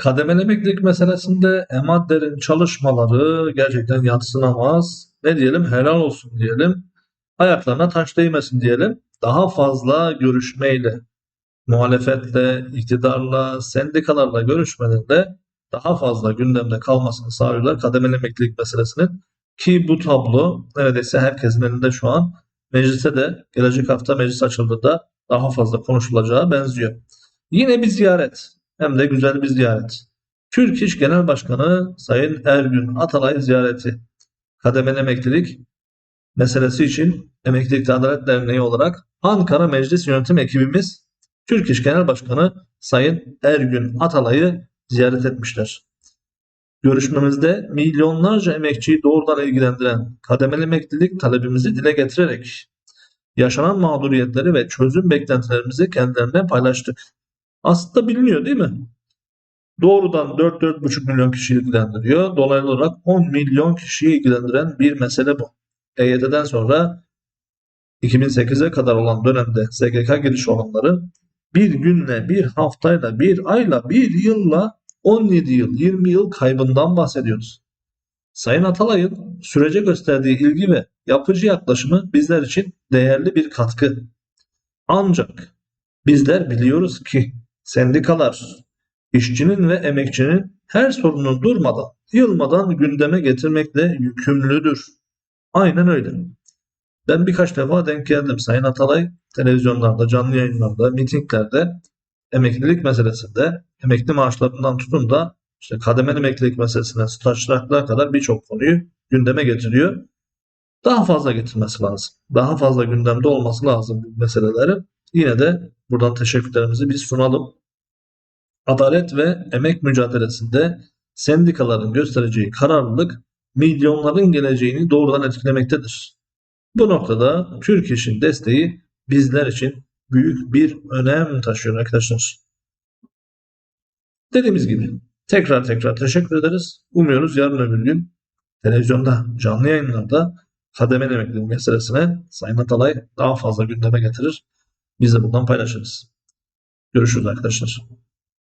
Kademeli emeklilik meselesinde Emadler'in çalışmaları gerçekten yadsınamaz. Ne diyelim helal olsun diyelim. Ayaklarına taş değmesin diyelim. Daha fazla görüşmeyle, muhalefetle, iktidarla, sendikalarla görüşmelerle daha fazla gündemde kalmasını sağlıyorlar kademeli emeklilik meselesinin. Ki bu tablo neredeyse herkesin elinde şu an. Meclise de gelecek hafta meclis açıldığında daha fazla konuşulacağı benziyor. Yine bir ziyaret. Hem de güzel bir ziyaret. Türk İş Genel Başkanı Sayın Ergün Atalay ziyareti. Kademeli emeklilik meselesi için Emeklilik Adalet Derneği olarak Ankara Meclis Yönetim ekibimiz Türk İş Genel Başkanı Sayın Ergün Atalay'ı ziyaret etmişler. Görüşmemizde milyonlarca emekçiyi doğrudan ilgilendiren kademeli emeklilik talebimizi dile getirerek yaşanan mağduriyetleri ve çözüm beklentilerimizi kendilerine paylaştık. Aslında biliniyor değil mi? Doğrudan 4-4,5 milyon kişi ilgilendiriyor. Dolaylı olarak 10 milyon kişiyi ilgilendiren bir mesele bu. EYT'den sonra 2008'e kadar olan dönemde SGK giriş olanların bir günle, bir haftayla, bir ayla, bir yılla 17 yıl, 20 yıl kaybından bahsediyoruz. Sayın Atalay'ın sürece gösterdiği ilgi ve yapıcı yaklaşımı bizler için değerli bir katkı. Ancak bizler biliyoruz ki sendikalar işçinin ve emekçinin her sorunu durmadan, yılmadan gündeme getirmekle yükümlüdür. Aynen öyle. Ben birkaç defa denk geldim. Sayın Atalay televizyonlarda, canlı yayınlarda, mitinglerde emeklilik meselesinde emekli maaşlarından tutun da işte kademeli emeklilik meselesine, stajlarına kadar birçok konuyu gündeme getiriyor. Daha fazla getirmesi lazım. Daha fazla gündemde olması lazım bu meselelerin. Yine de buradan teşekkürlerimizi biz sunalım. Adalet ve emek mücadelesinde sendikaların göstereceği kararlılık milyonların geleceğini doğrudan etkilemektedir. Bu noktada Türk İş'in desteği bizler için büyük bir önem taşıyor arkadaşlar. Dediğimiz gibi tekrar tekrar teşekkür ederiz. Umuyoruz yarın öbür gün televizyonda, canlı yayınlarda kademeli emeklilik meselesine Sayın Atalay daha fazla gündeme getirir. Biz de bundan paylaşırız. Görüşürüz arkadaşlar.